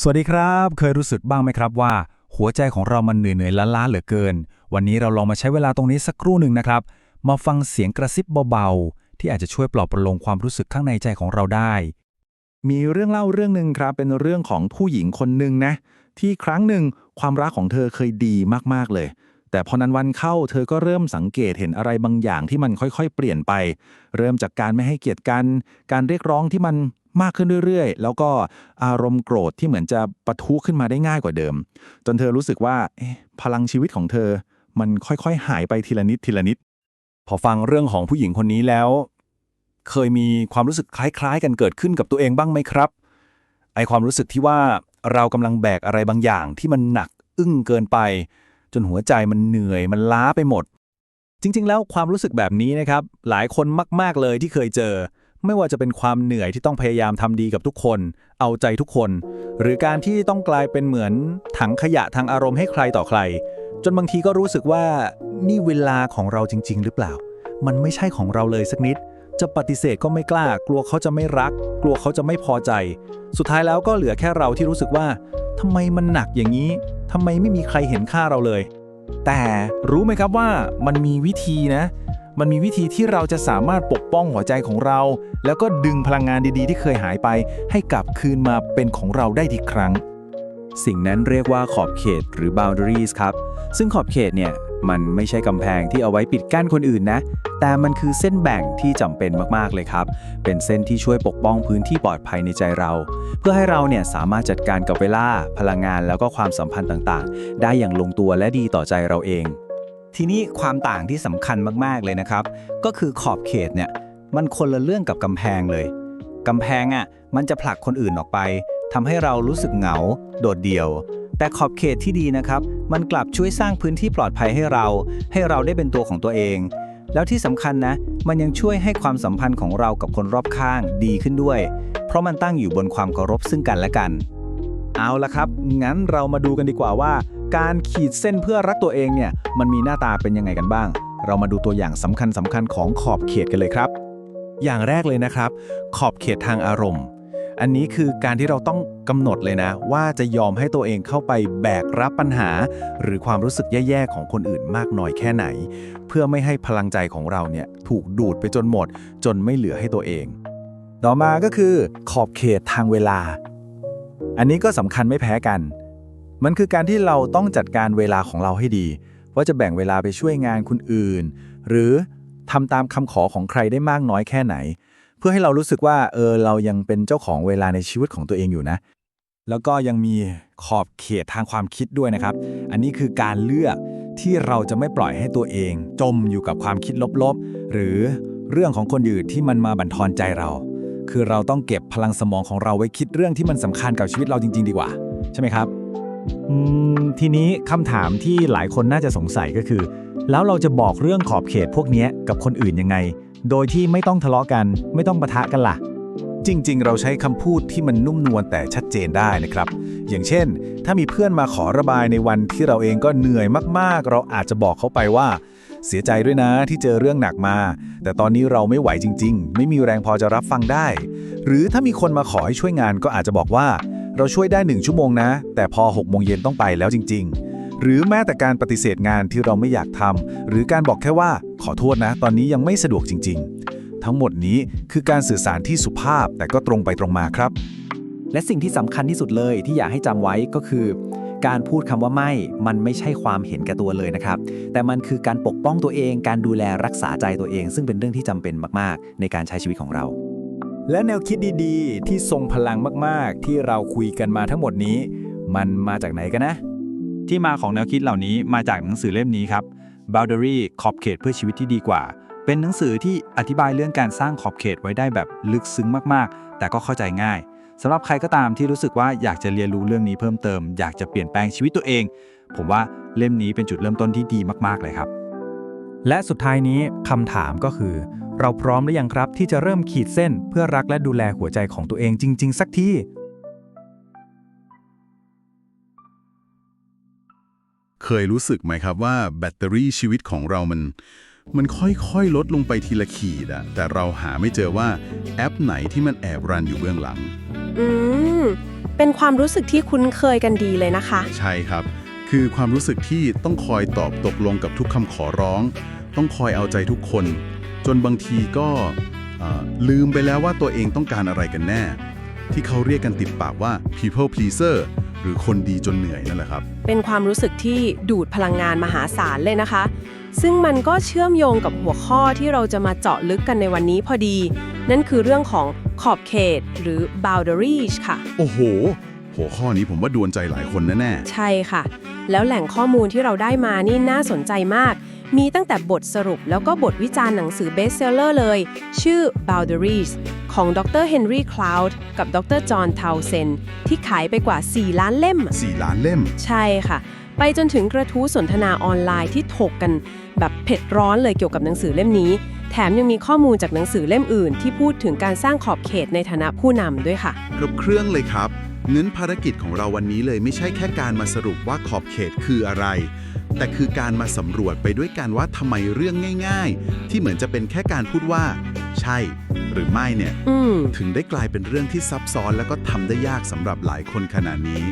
สวัสดีครับ เคยรู้สึกบ้างไหมครับว่า หัวใจของเรามันเหนื่อยๆล้าๆเหลือเกิน วันนี้เราลองมาใช้เวลาตรงนี้สักครู่หนึ่งนะครับ มาฟังเสียงกระซิบเบาๆ ที่อาจจะช่วยปลอบประโลมความรู้สึกข้างในใจของเราได้ มีเรื่องเล่าเรื่องหนึ่งครับ เป็นเรื่องของผู้หญิงคนหนึ่งนะ ที่ครั้งหนึ่งความรักของเธอเคยดีมากๆเลย แต่พอนั้นวันเข้าเธอก็เริ่มสังเกตเห็นอะไรบางอย่างที่มันค่อยๆ เปลี่ยนไป เริ่มจากการไม่ให้เกียรติกัน การเรียกร้องที่มัน มากขึ้นเรื่อยๆ แล้วก็อารมณ์โกรธที่เหมือนจะปะทุขึ้นมาได้ง่ายกว่าเดิม จนเธอรู้สึกว่าพลังชีวิตของเธอ มันค่อยๆ หายไปทีละนิดทีละนิด พอฟังเรื่องของผู้หญิงคนนี้แล้ว เคยมีความรู้สึกคล้ายๆ กันเกิดขึ้นกับตัวเองบ้างไหมครับ ไอความรู้สึกที่ว่าเรากำลังแบกอะไรบางอย่างที่มันหนักอึ้งเกินไป จนหัวใจมันเหนื่อยมันล้าไปหมด จริง ๆ แล้วความรู้สึกแบบนี้นะครับ หลายคนมาก ๆเลยที่เคยเจอ ไม่ว่าจะเป็นความเหนื่อยที่ต้องพยายามทำดีกับทุกคน เอาใจทุกคน หรือการที่ต้องกลายเป็นเหมือนถังขยะทางอารมณ์ให้ใครต่อใคร จนบางทีก็รู้สึกว่านี่เวลาของเราจริง ๆ หรือเปล่า มันไม่ใช่ของเราเลยสักนิด จะปฏิเสธก็ไม่กล้า กลัวเขาจะไม่รัก กลัวเขาจะไม่พอใจ สุดท้ายแล้วก็เหลือแค่เราที่รู้สึกว่าทำไมมันหนักอย่างนี้ทำไมไม่มีใครเห็นค่าเราเลย แต่รู้ไหมครับว่ามันมีวิธีนะ มันมีวิธีที่เราจะสามารถปกป้องหัวใจของเรา แล้วก็ดึงพลังงานดีๆ ที่เคยหายไป ให้กลับคืนมาเป็นของเราได้อีกครั้ง สิ่งนั้นเรียกว่าขอบเขตหรือ boundaries ครับ ซึ่งขอบเขตเนี่ยมันไม่ใช่กำแพงที่เอาไว้ปิดกั้นคนอื่นนะ แต่มันคือเส้นแบ่งที่จำเป็นมากๆเลยครับ เป็นเส้นที่ช่วยปกป้องพื้นที่ปลอดภัยในใจเรา เพื่อให้เราเนี่ยสามารถจัดการกับเวลา พลังงานแล้วก็ความสัมพันธ์ต่างๆ ได้อย่างลงตัวและดีต่อใจเราเอง ทีนี้ความต่างที่สำคัญมากๆเลยนะครับ ก็คือขอบเขตเนี่ยมันคนละเรื่องกับกำแพงเลยกำแพงอะมันจะผลักคนอื่นออกไปทำให้เรารู้สึกเหงา โดดเดี่ยว แต่ขอบเขตที่ดีนะครับ มันกลับช่วยสร้างพื้นที่ปลอดภัยให้เรา ให้เราได้เป็นตัวของตัวเอง แล้วที่สำคัญนะ มันยังช่วยให้ความสัมพันธ์ของเรากับคนรอบข้างดีขึ้นด้วย เพราะมันตั้งอยู่บนความเคารพซึ่งกันและกัน เอาละครับ งั้นเรามาดูกันดีกว่าว่า การขีดเส้นเพื่อรักตัวเองเนี่ย มันมีหน้าตาเป็นยังไงกันบ้าง เรามาดูตัวอย่างสำคัญสำคัญของขอบเขตกันเลยครับ อย่างแรกเลยนะครับ ขอบเขตทางอารมณ์ อันนี้คือการที่เราต้องกำหนดเลยนะ ว่าจะยอมให้ตัวเองเข้าไปแบกรับปัญหา หรือความรู้สึกแย่ๆของคนอื่นมากน้อยแค่ไหน เพื่อไม่ให้พลังใจของเราเนี่ยถูกดูดไปจนหมด จนไม่เหลือให้ตัวเอง ต่อมาก็คือ ขอบเขตทางเวลา อันนี้ก็สำคัญไม่แพ้กันมันคือการที่เราต้องจัดการเวลาของเราให้ดี ว่าจะแบ่งเวลาไปช่วยงานคนอื่น หรือทำตามคำขอของใครได้มากน้อยแค่ไหน เพื่อให้เรารู้สึกว่าเออเรายังเป็นเจ้าของเวลาในชีวิตของตัวเองอยู่นะ แล้วก็ยังมีขอบเขตทางความคิดด้วยนะครับ อันนี้คือการเลือกที่เราจะไม่ปล่อยให้ตัวเอง จมอยู่กับความคิดลบๆ หรือเรื่องของคนอื่นที่มันมาบั่นทอนใจเรา คือเราต้องเก็บพลังสมองของเราไว้คิดเรื่องที่มันสำคัญกับชีวิตเราจริง ๆ ดีกว่า ใช่ไหมครับ ทีนี้คำถามที่หลายคนน่าจะสงสัยก็คือ แล้วเราจะบอกเรื่องขอบเขตพวกนี้กับคนอื่นยังไง โดยที่ไม่ต้องทะเลาะกัน ไม่ต้องปะทะกันล่ะ จริง ๆ เราใช้คำพูดที่มันนุ่มนวลแต่ชัดเจนได้นะครับ อย่างเช่น ถ้ามีเพื่อนมาขอระบายในวันที่เราเองก็เหนื่อยมากๆ เราอาจจะบอกเขาไปว่า เสียใจด้วยนะที่เจอเรื่องหนักมา แต่ตอนนี้เราไม่ไหวจริง ๆ ไม่มีแรงพอจะรับฟังได้ หรือถ้ามีคนมาขอให้ช่วยงานก็อาจจะบอกว่า เราช่วยได้หนึ่งชั่วโมงนะ แต่พอ6โมงเย็นต้องไปแล้วจริง ๆ หรือแม้แต่การปฏิเสธงานที่เราไม่อยากทำหรือการบอกแค่ว่าขอโทษนะ ตอนนี้ยังไม่สะดวกจริง ๆ ทั้งหมดนี้คือการสื่อสารที่สุภาพแต่ก็ตรงไปตรงมาครับ และสิ่งที่สำคัญที่สุดเลยที่อยากให้จำไว้ก็คือ การพูดคำว่าไม่ มันไม่ใช่ความเห็นแก่ตัวเลยนะครับ แต่มันคือการปกป้องตัวเอง การดูแลรักษาใจตัวเอง ซึ่งเป็นเรื่องที่จำเป็นมากๆ ในการใช้ชีวิตของเรา และแนวคิดดีๆ ที่ทรงพลังมากๆ ที่เราคุยกันมาทั้งหมดนี้ มันมาจากไหนกันนะ ที่มาของแนวคิดเหล่านี้มาจากหนังสือเล่มนี้ครับ Boundary ขอบเขตเพื่อชีวิตที่ดีกว่า เป็นหนังสือที่อธิบายเรื่องการสร้างขอบเขตไว้ได้แบบลึกซึ้งมากๆ แต่ก็เข้าใจง่ายสำหรับใครก็ตามที่รู้สึกว่าอยากจะเรียนรู้เรื่องนี้เพิ่มเติม อยากจะเปลี่ยนแปลงชีวิตตัวเอง ผมว่าเล่มนี้เป็นจุดเริ่มต้นที่ดีมากๆเลยครับ และสุดท้ายนี้คำถามก็คือ เราพร้อมหรือยังครับที่จะเริ่มขีดเส้นเพื่อรักและดูแลหัวใจของตัวเองจริง ๆ สักทีเคยรู้สึกไหมครับว่าแบตเตอรี่ชีวิตของเรามัน มันค่อยๆ ลดลงไปทีละขีดอะแต่เราหาไม่เจอว่าแอปไหนที่มันแอบรันอยู่เบื้องหลัง อืม เป็นความรู้สึกที่คุ้นเคยกันดีเลยนะคะ ใช่ครับ คือความรู้สึกที่ต้องคอยตอบตกลงกับทุกคำขอร้อง ต้องคอยเอาใจทุกคน จนบางทีก็เอ่อลืมไปแล้วว่าตัวเองต้องการอะไรกันแน่ ที่เขาเรียกกันติดปากว่า people pleaser หรือคนดีจนเหนื่อยนั่นแหละครับ เป็นความรู้สึกที่ดูดพลังงานมหาศาลเลยนะคะ ซึ่งมันก็เชื่อมโยงกับหัวข้อที่เราจะมาเจาะลึกกันในวันนี้พอดี นั่นคือเรื่องของขอบเขตหรือ boundaries ค่ะ โอ้โห หัวข้อนี้ผมว่าดวนใจหลายคนแน่ใช่ค่ะ แล้วแหล่งข้อมูลที่เราได้มานี่น่าสนใจมาก มีตั้งแต่บทสรุปแล้วก็บทวิจารณ์หนังสือเบสเซลเลอร์เลย ชื่อ Boundaries ของดรเฮนรี่คลาวด์กับดรจอห์นทาวเซนที่ขายไปกว่า 4 ล้านเล่มๆสี่ล้านเล่ม ใช่ค่ะ ไปจนถึงกระทู้สนทนาออนไลน์ที่ถกกัน แบบเผ็ดร้อนเลยเกี่ยวกับหนังสือเล่มนี้ แถมยังมีข้อมูลจากหนังสือเล่มอื่น ที่พูดถึงการสร้างขอบเขตในฐานะผู้นำด้วยค่ะ ครบเครื่องเลยครับเน้นภารกิจของเราวันนี้เลยไม่ใช่แค่การมาสรุปว่าขอบเขตคืออะไร แต่คือการมาสำรวจไปด้วยกันว่าทำไมเรื่องง่าย ๆ ที่เหมือนจะเป็นแค่การพูดว่า ใช่ หรือไม่เนี่ย อืม ถึงได้กลายเป็นเรื่องที่ซับซ้อนแล้วก็ทำได้ยากสำหรับหลายคนขนาดนี้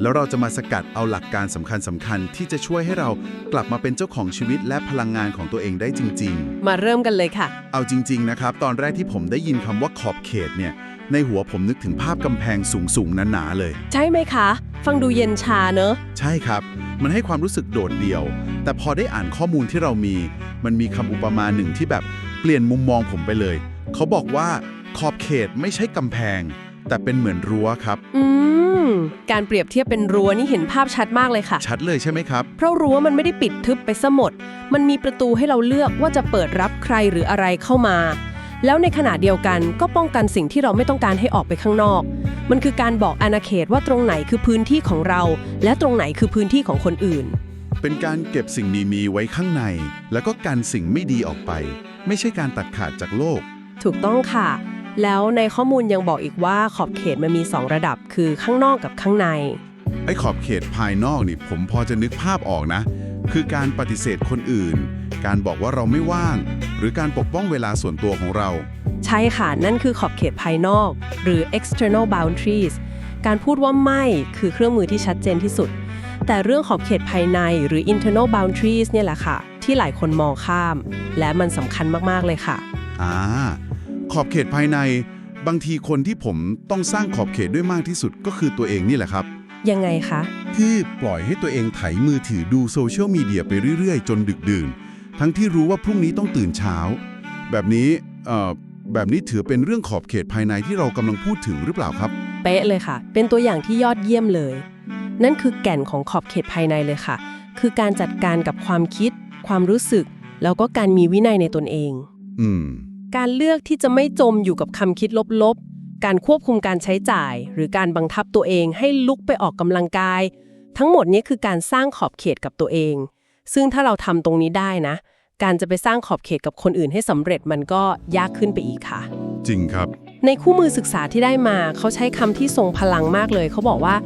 แล้วเราจะมาสกัดเอาหลักการสำคัญสำคัญๆที่จะช่วยให้เรากลับมาเป็นเจ้าของชีวิตและพลังงานของตัวเองได้จริงๆมาเริ่มกันเลยค่ะเอาจริง ๆ นะครับ ตอนแรกที่ผมได้ยินคำว่าขอบเขตเนี่ย ในหัวผมนึกถึงภาพกำแพงสูงๆหนาๆเลย ใช่ไหมคะ ฟังดูเย็นชาเนอะใช่ครับ มันให้ความรู้สึกโดดเดี่ยว แต่พอได้อ่านข้อมูลที่เรามี มันมีคำอุปมาหนึ่งที่แบบเปลี่ยนมุมมองผมไปเลย เขาบอกว่าขอบเขตไม่ใช่กำแพง แต่เป็นเหมือนรั้วครับ อืม การเปรียบเทียบเป็นรั้วนี่เห็นภาพชัดมากเลยค่ะ ชัดเลยใช่ไหมครับ เพราะรั้วมันไม่ได้ปิดทึบไปซะหมด มันมีประตูให้เราเลือกว่าจะเปิดรับใครหรืออะไรเข้ามา แล้วในขณะเดียวกันก็ป้องกันสิ่งที่เราไม่ต้องการให้ออกไปข้างนอก มันคือการบอกอาณาเขตว่าตรงไหนคือพื้นที่ของเรา และตรงไหนคือพื้นที่ของคนอื่น เป็นการเก็บสิ่งมีมีๆไว้ข้างใน แล้วก็กันสิ่งไม่ดีออกไป ไม่ใช่การตัดขาดจากโลก ถูกต้องค่ะ แล้วในข้อมูลยังบอกอีกว่าขอบเขตมันมี 2 ระดับคือข้างนอกกับข้างใน ไอ้ขอบเขตภายนอกนี่ผมพอจะนึกภาพออกนะ คือการปฏิเสธคนอื่น การบอกว่าเราไม่ว่าง หรือการปกป้องเวลาส่วนตัวของเรา ใช่ค่ะ นั่นคือขอบเขตภายนอก หรือ external boundaries การพูดว่าไม่คือเครื่องมือที่ชัดเจนที่สุด แต่เรื่องขอบเขตภายในหรือ internal boundaries เนี่ยแหละค่ะ ที่หลายคนมองข้าม และมันสำคัญมาก ๆ เลยค่ะ อ่า ขอบเขตภายใน บางทีคนที่ผมต้องสร้างขอบเขตด้วยมากที่สุดก็คือตัวเองนี่แหละครับ ยังไงคะ ที่ปล่อยให้ตัวเองไถมือถือดูโซเชียลมีเดียไปเรื่อยๆ จนดึกดื่น ทั้งที่รู้ว่าพรุ่งนี้ต้องตื่นเช้า แบบนี้เอ่อแบบนี้ถือเป็นเรื่องขอบเขตภายในที่เรากำลังพูดถึงหรือเปล่าครับ เป๊ะเลยค่ะ เป็นตัวอย่างที่ยอดเยี่ยมเลย นั่นคือแก่นของขอบเขตภายในเลยค่ะ คือการจัดการกับความคิด ความรู้สึก แล้วก็การมีวินัยในตนเอง อืม การเลือกที่จะไม่จมอยู่กับคำคิดลบๆ การควบคุมการใช้จ่าย หรือการบังคับตัวเองให้ลุกไปออกกำลังกาย ทั้งหมดนี้คือการสร้างขอบเขตกับตัวเอง ซึ่งถ้าเราทำตรงนี้ได้นะ การจะไปสร้างขอบเขตกับคนอื่นให้สำเร็จมันก็ยากขึ้นไปอีกค่ะ จริงครับ ในคู่มือศึกษาที่ได้มาเขาใช้คำที่ทรงพลังมากเลย เขาบอกว่า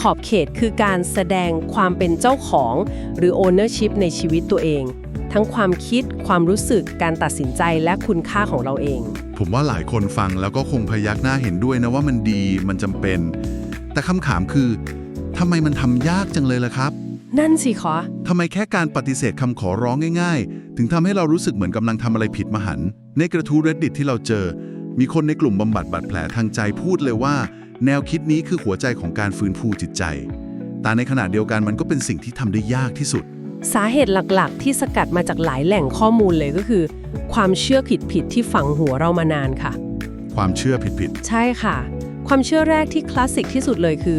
ขอบเขตคือการแสดงความเป็นเจ้าของ หรือ ownership ในชีวิตตัวเอง ทั้งความคิด ความรู้สึก การตัดสินใจและคุณค่าของเราเอง ผมว่าหลายคนฟังแล้วก็คงพยักหน้าเห็นด้วยนะว่ามันดีมันจำเป็น แต่คำถามคือทำไมมันทำยากจังเลยล่ะครับ นั่นสิคะทำไมแค่การปฏิเสธคำขอร้องง่ายๆ ถึงทำให้เรารู้สึกเหมือนกำลังทำอะไรผิดมหันต์ในกระทู้ reddit ที่เราเจอ มีคนในกลุ่มบำบัดบาดแผลทางใจพูดเลยว่า แนวคิดนี้คือหัวใจของการฟื้นฟูจิตใจ แต่ในขณะเดียวกันมันก็เป็นสิ่งที่ทำได้ยากที่สุด สาเหตุหลักๆ ที่สกัดมาจากหลายแหล่งข้อมูลเลยก็คือ ความเชื่อผิดๆที่ฝังหัวเรามานานค่ะ ความเชื่อผิดใช่ค่ะ ความเชื่อแรกที่คลาสสิกที่สุดเลยคือ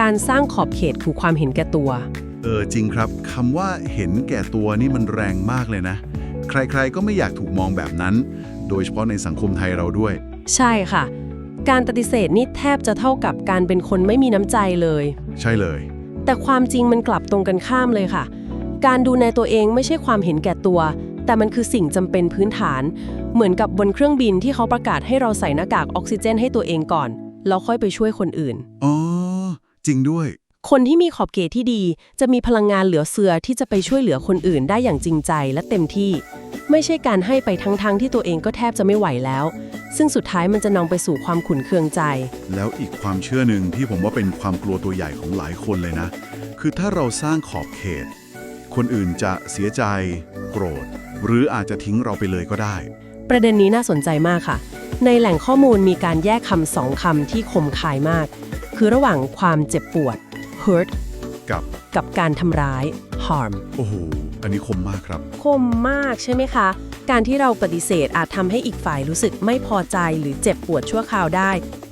การสร้างขอบเขตคือความเห็นแก่ตัว ๆ เออจริงครับคำว่าเห็นแก่ตัวนี่มันแรงมากเลยนะ ใครๆก็ไม่อยากถูกมองแบบนั้น โดยเฉพาะในสังคมไทยเราด้วย ใช่ค่ะ การปฏิเสธนี่แทบจะเท่ากับการเป็นคนไม่มีน้ำใจเลย ใช่เลย แต่ความจริงมันกลับตรงกันข้ามเลยค่ะ การดูแลตัวเองไม่ใช่ความเห็นแก่ตัว แต่มันคือสิ่งจำเป็นพื้นฐาน เหมือนกับบนเครื่องบินที่เขาประกาศให้เราใส่หน้ากากออกซิเจนให้ตัวเองก่อน แล้วค่อยไปช่วยคนอื่น อ๋อ จริงด้วย คนที่มีขอบเขตที่ดี จะมีพลังงานเหลือเฟือที่จะไปช่วยเหลือคนอื่นได้อย่างจริงใจและเต็มที่ ไม่ใช่การให้ไปทั้งๆที่ตัวเองก็แทบจะไม่ไหวแล้ว ซึ่งสุดท้ายมันจะนำไปสู่ความขุนเคืองใจ แล้วอีกความเชื่อหนึ่งที่ผมว่าเป็นความกลัวตัวใหญ่ของหลายคนเลยนะ คือถ้าเราสร้างขอบเขต คนอื่นจะเสียใจ โกรธ หรืออาจจะทิ้งเราไปเลยก็ได้ ประเด็นนี้น่าสนใจมากค่ะ ในแหล่งข้อมูลมีการแยกคำสองคำที่คมคายมาก คือระหว่างความเจ็บปวด hurt กับกับการทำร้าย harm โอ้โห อันนี้คมมากครับ คมมากใช่ไหมคะ การที่เราปฏิเสธอาจทำให้อีกฝ่ายรู้สึกไม่พอใจหรือเจ็บปวดชั่วคราวได้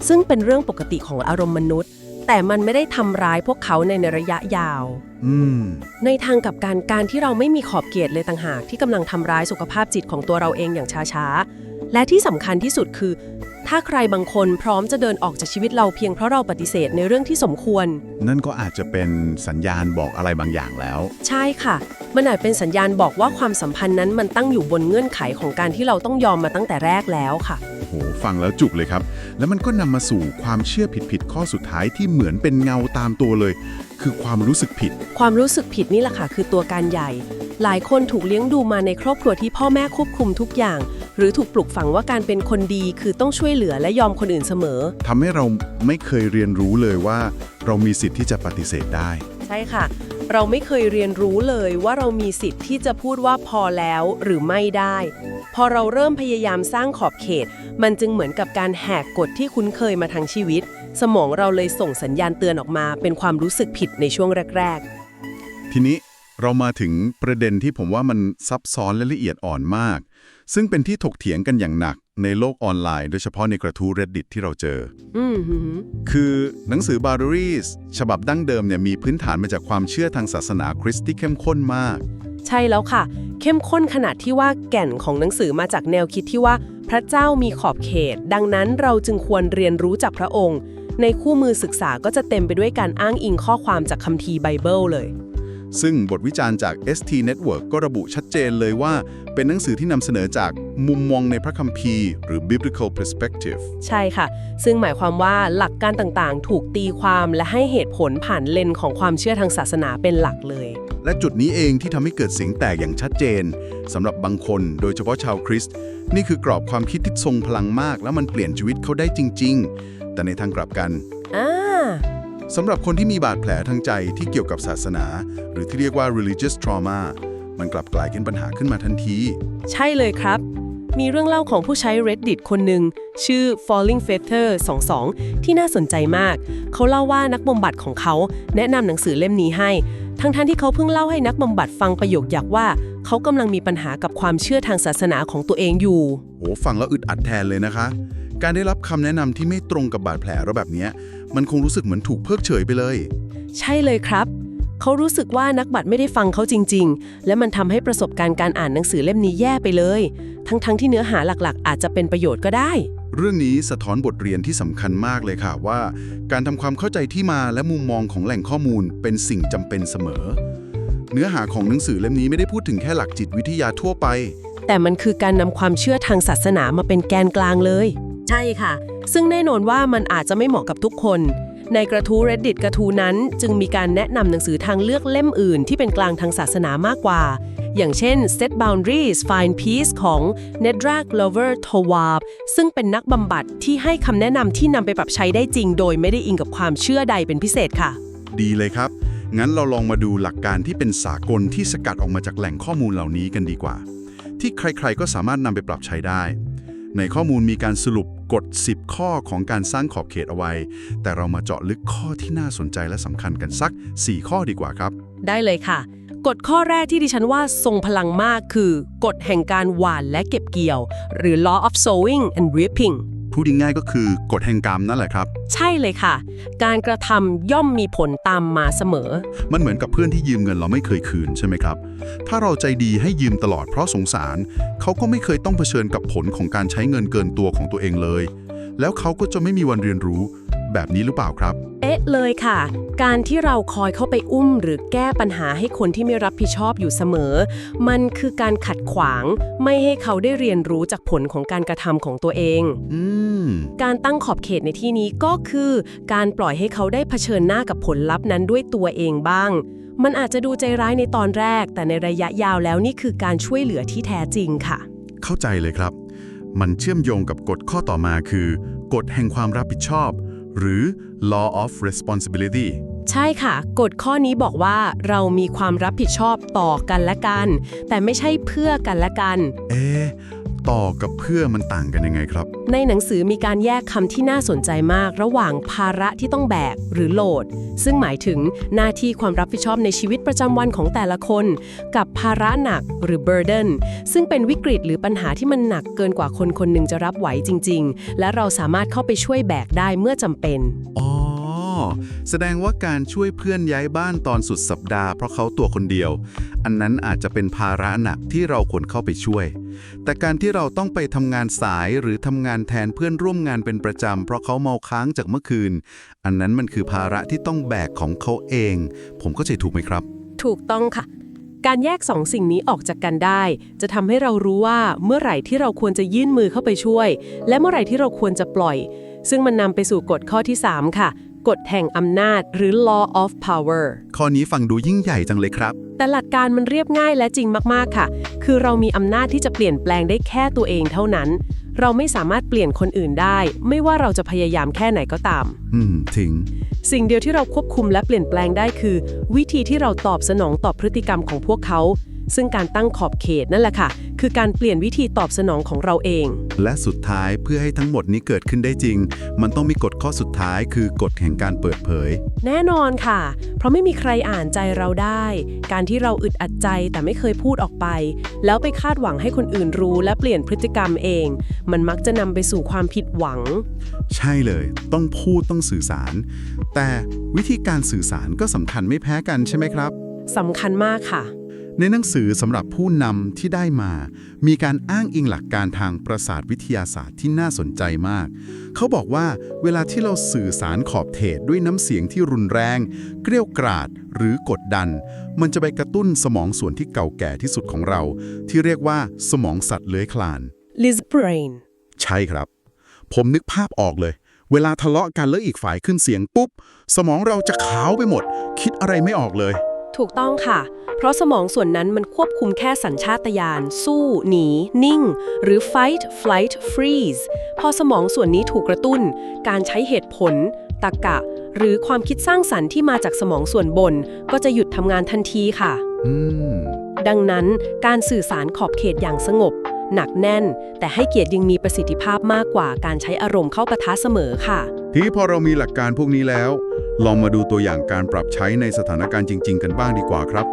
ซึ่งเป็นเรื่องปกติของอารมณ์มนุษย์ แต่มันไม่ได้ทำร้ายพวกเขาในระยะยาว อืม ในทางกลับการการที่เราไม่มีขอบเขตเลยต่างหากที่กำลังทำร้ายสุขภาพจิตของตัวเราเองอย่างช้าๆ และที่สำคัญที่สุดคือ ถ้าใครบางคนพร้อมจะเดินออกจากชีวิตเราเพียงเพราะเราปฏิเสธในเรื่องที่สมควร นั่นก็อาจจะเป็นสัญญาณบอกอะไรบางอย่างแล้ว ใช่ค่ะ มันอาจเป็นสัญญาณบอกว่าความสัมพันธ์นั้นมันตั้งอยู่บนเงื่อนไขของการที่เราต้องยอมมาตั้งแต่แรกแล้วค่ะโอ้โหฟังแล้วจุกเลยครับ แล้วมันก็นำมาสู่ความเชื่อผิดๆข้อสุดท้ายที่เหมือนเป็นเงาตามตัวเลย คือความรู้สึกผิด ความรู้สึกผิดนี่แหละค่ะคือตัวการใหญ่ หลายคนถูกเลี้ยงดูมาในครอบครัวที่พ่อแม่ควบคุมทุกอย่าง หรือถูกปลุกฝังว่าการเป็นคนดีคือต้องช่วยเหลือและยอมคนอื่นเสมอทำให้เราไม่เคยเรียนรู้เลยว่า เรามีสิทธิ์ที่จะปฏิเสธได้ใช่ค่ะ เราไม่เคยเรียนรู้เลยว่าเรามีสิทธิ์ที่จะพูดว่าพอแล้วหรือไม่ได้ พอเราเริ่มพยายามสร้างขอบเขต มันจึงเหมือนกับการแหกกฎที่คุ้นเคยมาทั้งชีวิต สมองเราเลยส่งสัญญาณเตือนออกมา เป็นความรู้สึกผิดในช่วงแรก ๆ ทีนี้เรามาถึงประเด็นที่ผมว่ามันซับซ้อนและละเอียดอ่อนมาก ซึ่งเป็นที่ถกเถียงกันอย่างหนัก ในโลกออนไลน์ โดยเฉพาะในกระทู้ reddit ที่เราเจอๆอืมหือคือหนังสือ Boundaries ฉบับดั้งเดิมเนี่ยมีพื้นฐานมาจากความเชื่อทางศาสนาคริสต์ที่เข้มข้นมาก ใช่แล้วค่ะ เข้มข้นขนาดที่ว่าแก่นของหนังสือมาจากแนวคิดที่ว่า พระเจ้ามีขอบเขต ดังนั้นเราจึงควรเรียนรู้จากพระองค์ ในคู่มือศึกษาก็จะเต็มไปด้วยการอ้างอิงข้อความจากคัมภีร์ไบเบิลเลย ซึ่งบทวิจารณ์จาก ST Network ก็ระบุชัดเจนเลยว่า เป็นหนังสือที่นำเสนอจากมุมมองในพระคัมภีร์ หรือ biblical perspective ใช่ค่ะ ซึ่งหมายความว่าหลักการต่างๆ ถูกตีความและให้เหตุผลผ่านเลนส์ของความเชื่อทางศาสนาเป็นหลักเลย และจุดนี้เองที่ทำให้เกิดเสียงแตกอย่างชัดเจนสำหรับบางคนโดยเฉพาะชาวคริสต์นี่คือกรอบความคิดที่ทรงพลังมาก แล้วมันเปลี่ยนชีวิตเขาได้จริง ๆ แต่ในทางกลับกันอ่า สำหรับคนที่มีบาดแผลทางใจที่เกี่ยวกับศาสนา หรือที่เรียกว่า religious trauma มันกลับกลายเป็นปัญหาขึ้นมาทันที ใช่เลยครับ มีเรื่องเล่าของผู้ใช้ Reddit คนหนึ่ง ชื่อ Falling Feather 22 ที่น่าสนใจมาก เขาเล่าว่านักบำบัดของเขา แนะนำหนังสือเล่มนี้ให้ ทั้งๆทที่เขาเพิ่งเล่าให้นักบำบัดฟังประโยคอยากว่า เขากำลังมีปัญหากับความเชื่อทางศาสนาของตัวเองอยู่ โหฟังแล้วอึดอัดแทนเลยนะคะ การได้รับคำแนะนำที่ไม่ตรงกับบาดแผลเราแบบเนี้ยมันคงรู้สึกเหมือนถูกเพิกเฉยไปเลย ใช่เลยครับ เขารู้สึกว่านักบัตรไม่ได้ฟังเขาจริง ๆ และมันทำให้ประสบการณ์การอ่านหนังสือเล่มนี้แย่ไปเลย ทั้งๆที่เนื้อหาหลักๆ อาจจะเป็นประโยชน์ก็ได้ เรื่องนี้สะท้อนบทเรียนที่สำคัญมากเลยค่ะว่า การทำความเข้าใจที่มาและมุมมองของแหล่งข้อมูลเป็นสิ่งจำเป็นเสมอ เนื้อหาของหนังสือเล่มนี้ไม่ได้พูดถึงแค่หลักจิตวิทยาทั่วไปแต่มันคือการนำความเชื่อทางศาสนามาเป็นแกนกลางเลย ใช่ค่ะ ซึ่งแน่นอนว่ามันอาจจะไม่เหมาะกับทุกคน ในกระทู้ Reddit กระทู้นั้น จึงมีการแนะนำหนังสือทางเลือกเล่มอื่น ที่เป็นกลางทางศาสนามากกว่า อย่างเช่น Set Boundaries Find Peace ของ Nedra Glover Tawwab ซึ่งเป็นนักบำบัดที่ให้คำแนะนำที่นำไปปรับใช้ได้จริง โดยไม่ได้อิงกับความเชื่อใดเป็นพิเศษค่ะ ดีเลยครับ งั้นเราลองมาดูหลักการที่เป็นสากลที่สกัดออกมาจากแหล่งข้อมูลเหล่านี้กันดีกว่า ที่ใครๆก็สามารถนำไปปรับใช้ได้ ในข้อมูลมีการสรุป กฎ 10 ข้อของการสร้างขอบเขตเอาไว้ แต่เรามาเจาะลึกข้อที่น่าสนใจและสำคัญกันสัก 4 ข้อดีกว่าครับ ได้เลยค่ะ กฎข้อแรกที่ดิฉันว่าทรงพลังมากคือกฎแห่งการหว่านและเก็บเกี่ยว หรือ law of sowing and reaping พูดง่ายๆก็คือกฎแห่งกรรมนั่นแหละครับ ใช่เลยค่ะ การกระทำย่อมมีผลตามมาเสมอ มันเหมือนกับเพื่อนที่ยืมเงินเราไม่เคยคืนใช่ไหมครับ ถ้าเราใจดีให้ยืมตลอดเพราะสงสาร เขาก็ไม่เคยต้องเผชิญกับผลของการใช้เงินเกินตัวของตัวเองเลย แล้วเขาก็จะไม่มีวันเรียนรู้ แบบนี้หรือเปล่าครับ เอ๊ะเลยค่ะ การที่เราคอยเข้าไปอุ้ม หรือแก้ปัญหาให้คนที่ไม่รับผิดชอบอยู่เสมอ มันคือการขัดขวาง ไม่ให้เขาได้เรียนรู้จากผลของการกระทำของตัวเอง อืม การตั้งขอบเขตในที่นี้ก็คือ การปล่อยให้เขาได้เผชิญหน้ากับผลลัพธ์นั้นด้วยตัวเองบ้าง มันอาจจะดูใจร้ายในตอนแรก แต่ในระยะยาวแล้วนี่คือการช่วยเหลือที่แท้จริงค่ะ เข้าใจเลยครับ มันเชื่อมโยงกับกฎข้อต่อมาคือ กฎแห่งความรับผิดชอบ หรือ law of responsibility ใช่ค่ะ กฎข้อนี้บอกว่าเรามีความรับผิดชอบต่อกันและกัน แต่ไม่ใช่เพื่อกันและกัน เอ๊ะ ต่อกับเพื่อมันต่างกันยังไงครับ ในหนังสือมีการแยกคำที่น่าสนใจมาก ระหว่างภาระที่ต้องแบกหรือโหลด ซึ่งหมายถึงหน้าที่ความรับผิดชอบในชีวิตประจำวันของแต่ละคน กับภาระหนักหรือ burden ซึ่งเป็นวิกฤตหรือปัญหาที่มันหนักเกินกว่าคนคนหนึ่งจะรับไหวจริง ๆ และเราสามารถเข้าไปช่วยแบกได้เมื่อจำเป็นอ๋อ แสดงว่าการช่วยเพื่อนย้ายบ้านตอนสุดสัปดาห์เพราะเขาตัวคนเดียว อันนั้นอาจจะเป็นภาระหนักที่เราควรเข้าไปช่วย แต่การที่เราต้องไปทำงานสายหรือทำงานแทนเพื่อนร่วมงานเป็นประจำเพราะเขาเมาค้างจากเมื่อคืน อันนั้นมันคือภาระที่ต้องแบกของเขาเอง ผมก็ใจถูกไหมครับ ถูกต้องค่ะการแยกสองสิ่งนี้ออกจากกันได้ จะทำให้เรารู้ว่าเมื่อไหร่ที่เราควรจะยื่นมือเข้าไปช่วย และเมื่อไหร่ที่เราควรจะปล่อย ซึ่งมันนำไปสู่กฎข้อที่ 3 ค่ะ กฎแห่งอำนาจ หรือ law of power ข้อนี้ฟังดูยิ่งใหญ่จังเลยครับ แต่หลักการมันเรียบง่ายและจริงมาก ๆ ค่ะ คือเรามีอำนาจที่จะเปลี่ยนแปลงได้แค่ตัวเองเท่านั้น เราไม่สามารถเปลี่ยนคนอื่นได้ ไม่ว่าเราจะพยายามแค่ไหนก็ตาม อืมถึง สิ่งเดียวที่เราควบคุมและเปลี่ยนแปลงได้คือ วิธีที่เราตอบสนองต่อพฤติกรรมของพวกเขา ซึ่งการตั้งขอบเขตนั่นแหละค่ะ คือการเปลี่ยนวิธีตอบสนองของเราเอง และสุดท้ายเพื่อให้ทั้งหมดนี้เกิดขึ้นได้จริง มันต้องมีกฎข้อสุดท้ายคือกฎแห่งการเปิดเผย แน่นอนค่ะ เพราะไม่มีใครอ่านใจเราได้ การที่เราอึดอัดใจแต่ไม่เคยพูดออกไป แล้วไปคาดหวังให้คนอื่นรู้และเปลี่ยนพฤติกรรมเอง มันมักจะนำไปสู่ความผิดหวัง ใช่เลย ต้องพูดต้องสื่อสาร แต่วิธีการสื่อสารก็สำคัญไม่แพ้กันใช่ไหมครับสำคัญมากค่ะ ในหนังสือสำหรับผู้นำที่ได้มา มีการอ้างอิงหลักการทางประสาทวิทยาศาสตร์ที่น่าสนใจมาก เขาบอกว่าเวลาที่เราสื่อสารขอบเขตด้วยน้ำเสียงที่รุนแรง เกรี้ยวกราดหรือกดดัน มันจะไปกระตุ้นสมองส่วนที่เก่าแก่ที่สุดของเรา ที่เรียกว่าสมองสัตว์เลื้อยคลาน Liz Brain ใช่ครับ ผมนึกภาพออกเลย เวลาทะเลาะกันแล้วอีกฝ่ายขึ้นเสียงปุ๊บ สมองเราจะขาวไปหมด คิดอะไรไม่ออกเลย ถูกต้องค่ะ เพราะสมองส่วนนั้นมันควบคุมแค่สัญชาตญาณสู้ หนี นิ่ง หรือ fight flight freeze พอสมองส่วนนี้ถูกกระตุ้น การใช้เหตุผลตรรกะ หรือความคิดสร้างสรรค์ที่มาจากสมองส่วนบน ก็จะหยุดทำงานทันทีค่ะอืมดังนั้นการสื่อสารขอบเขตอย่างสงบ หนักแน่น แต่ให้เกียรติยังมีประสิทธิภาพมากกว่าการใช้อารมณ์เข้าปะทะเสมอค่ะ ทีนี้พอเรามีหลักการพวกนี้แล้ว ลองมาดูตัวอย่างการปรับใช้ในสถานการณ์จริง ๆ กันบ้างดีกว่าครับ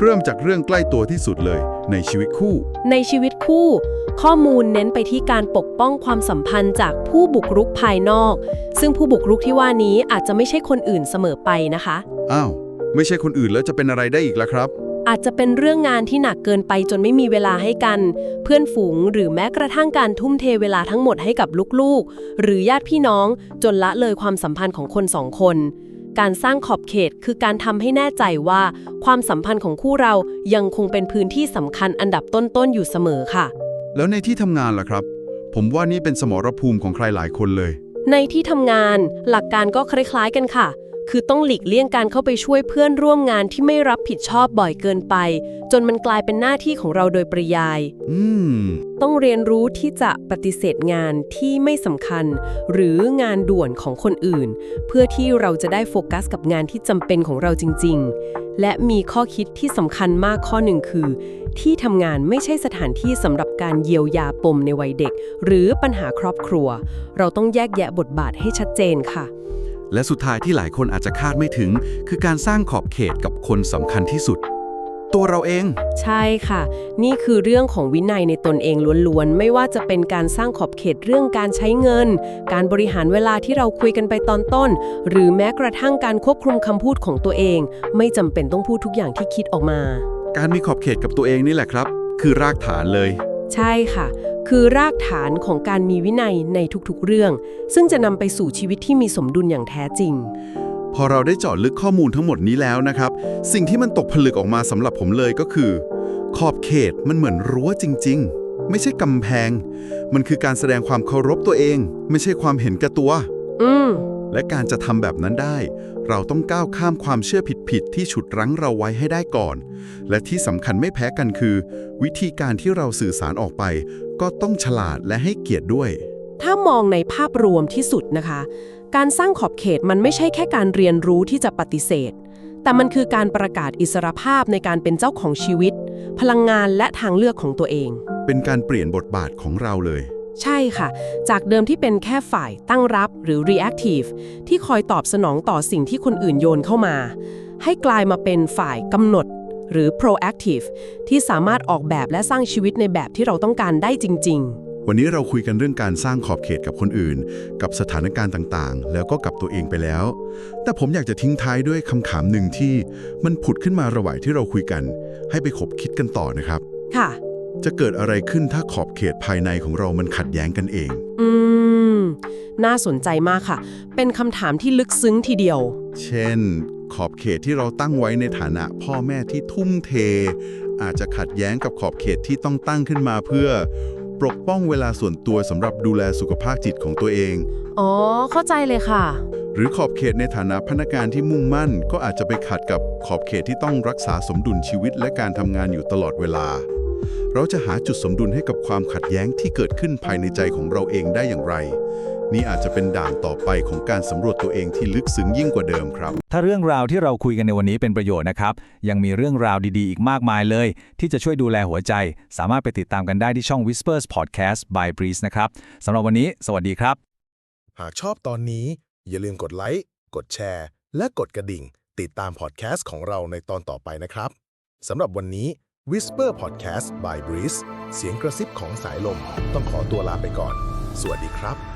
เริ่มจากเรื่องใกล้ตัวที่สุดเลย ในชีวิตคู่ ในชีวิตคู่ ข้อมูลเน้นไปที่การปกป้องความสัมพันธ์จากผู้บุกรุกภายนอก ซึ่งผู้บุกรุกที่ว่านี้อาจจะไม่ใช่คนอื่นเสมอไปนะคะ อ้าว ไม่ใช่คนอื่นแล้วจะเป็นอะไรได้อีกล่ะครับ อาจจะเป็นเรื่องงานที่หนักเกินไปจนไม่มีเวลาให้กัน เพื่อนฝูงหรือแม้กระทั่งการทุ่มเทเวลาทั้งหมดให้กับลูกๆ หรือญาติพี่น้องจนละเลยความสัมพันธ์ของคนสองคน การสร้างขอบเขตคือการทำให้แน่ใจว่า ความสัมพันธ์ของคู่เรายังคงเป็นพื้นที่สำคัญอันดับต้นๆอยู่เสมอค่ะ แล้วในที่ทำงานล่ะครับ ผมว่านี่เป็นสมรภูมิของใครหลายคนเลย ในที่ทำงาน หลักการก็คล้ายๆกันค่ะ คือต้องหลีกเลี่ยงการเข้าไปช่วยเพื่อนร่วมงานที่ไม่รับผิดชอบบ่อยเกินไป จนมันกลายเป็นหน้าที่ของเราโดยปริยาย อืม ต้องเรียนรู้ที่จะปฏิเสธงานที่ไม่สำคัญ หรืองานด่วนของคนอื่น เพื่อที่เราจะได้โฟกัสกับงานที่จำเป็นของเราจริง ๆ และมีข้อคิดที่สำคัญมากข้อหนึ่งคือ ที่ทำงานไม่ใช่สถานที่สำหรับการเยียวยาปมในวัยเด็ก หรือปัญหาครอบครัว เราต้องแยกแยะบทบาทให้ชัดเจนค่ะ และสุดท้ายที่หลายคนอาจจะคาดไม่ถึง คือการสร้างขอบเขตกับคนสำคัญที่สุด ตัวเราเอง ใช่ค่ะ นี่คือเรื่องของวินัยในตนเองล้วนๆ ไม่ว่าจะเป็นการสร้างขอบเขตเรื่องการใช้เงิน การบริหารเวลาที่เราคุยกันไปตอนต้น หรือแม้กระทั่งการควบคุมคำพูดของตัวเอง ไม่จำเป็นต้องพูดทุกอย่างที่คิดออกมา การมีขอบเขตกับตัวเองนี่แหละครับ คือรากฐานเลย ใช่ค่ะ คือรากฐานของการมีวินัยในทุกๆเรื่อง ซึ่งจะนำไปสู่ชีวิตที่มีสมดุลอย่างแท้จริง พอเราได้เจาะลึกข้อมูลทั้งหมดนี้แล้วนะครับ สิ่งที่มันตกผลึกออกมาสำหรับผมเลยก็คือ ขอบเขตมันเหมือนรั้วจริง ๆ ไม่ใช่กำแพง มันคือการแสดงความเคารพตัวเอง ไม่ใช่ความเห็นแก่ตัว อืม และการจะทำแบบนั้นได้ เราต้องก้าวข้ามความเชื่อผิดๆที่ฉุดรั้งเราไว้ให้ได้ก่อน และที่สำคัญไม่แพ้กันคือ วิธีการที่เราสื่อสารออกไป ก็ต้องฉลาดและให้เกียรติด้วย ถ้ามองในภาพรวมที่สุดนะคะ การสร้างขอบเขตมันไม่ใช่แค่การเรียนรู้ที่จะปฏิเสธ แต่มันคือการประกาศอิสรภาพในการเป็นเจ้าของชีวิต พลังงานและทางเลือกของตัวเอง เป็นการเปลี่ยนบทบาทของเราเลย ใช่ค่ะ จากเดิมที่เป็นแค่ฝ่ายตั้งรับหรือ reactive ที่คอยตอบสนองต่อสิ่งที่คนอื่นโยนเข้ามา ให้กลายมาเป็นฝ่ายกำหนดหรือ proactive ที่สามารถออกแบบและสร้างชีวิตในแบบที่เราต้องการได้จริง ๆ วันนี้เราคุยกันเรื่องการสร้างขอบเขตกับคนอื่น กับสถานการณ์ต่างๆ แล้วก็กับตัวเองไปแล้ว แต่ผมอยากจะทิ้งท้ายด้วยคำถามหนึ่งที่มันผุดขึ้นมาระหว่างที่เราคุยกัน ให้ไปคบคิดกันต่อนะครับ ค่ะ จะเกิดอะไรขึ้นถ้าขอบเขตภายในของเรามันขัดแย้งกันเอง อืม น่าสนใจมากค่ะ เป็นคำถามที่ลึกซึ้งทีเดียว เช่น ขอบเขตที่เราตั้งไว้ในฐานะพ่อแม่ที่ทุ่มเท อาจจะขัดแย้งกับขอบเขตที่ต้องตั้งขึ้นมาเพื่อ ปกป้องเวลาส่วนตัวสำหรับดูแลสุขภาพจิตของตัวเอง อ๋อ เข้าใจเลยค่ะ หรือขอบเขตในฐานะพนักงานที่มุ่งมั่น ก็อาจจะไปขัดกับขอบเขตที่ต้องรักษาสมดุลชีวิตและการทำงานอยู่ตลอดเวลา เราจะหาจุดสมดุลให้กับความขัดแย้งที่เกิดขึ้นภายในใจของเราเองได้อย่างไร นี่อาจจะเป็นด่านต่อไปของการสำรวจตัวเองที่ลึกซึ้งยิ่งกว่าเดิมครับ ถ้าเรื่องราวที่เราคุยกันในวันนี้เป็นประโยชน์นะครับ ยังมีเรื่องราวดีๆ อีกมากมายเลย ที่จะช่วยดูแลหัวใจ สามารถไปติดตามกันได้ที่ช่อง Whispers Podcast by Breeze นะครับสำหรับวันนี้ สวัสดีครับ หากชอบตอนนี้อย่าลืมกดไลค์กดแชร์ และกดกระดิ่ง ติดตามพอดแคสต์ของเราในตอนต่อไปนะครับสำหรับวันนี้ Whisper Podcast by Breeze เสียงกระซิบของสายลม ต้องขอตัวลาไปก่อน สวัสดีครับ